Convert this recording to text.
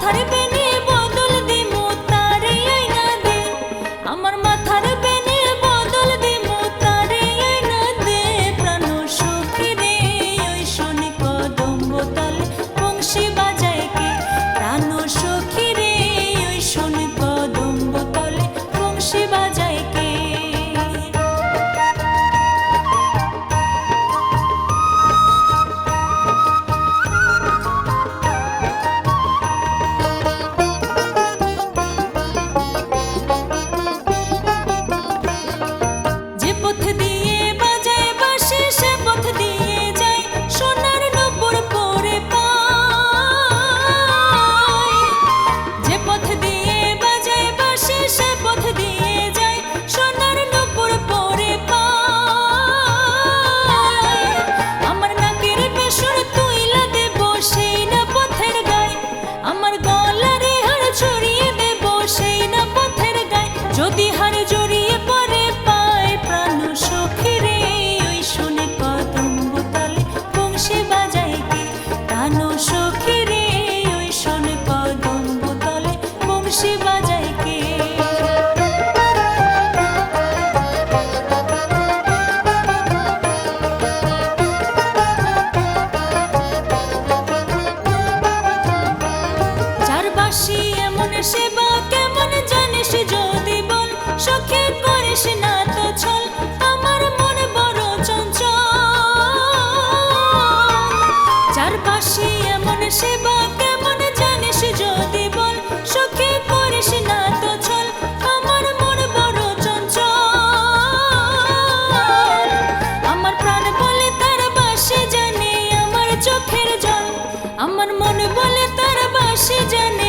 다른 দাসী এমন সেবা, কেমন জানিস যদি বল? সখী করিস না তো ছল, আমার মন বড় চঞ্চল। চারপাশে এমন সেবা, কেমন জানিস যদি বল? সখী করিস না তো ছল, আমার মন বড় চঞ্চল। আমার প্রাণ বলে তার বাসে জানে আমার চোখের জল, আমার মন বলে তার বাসে জানে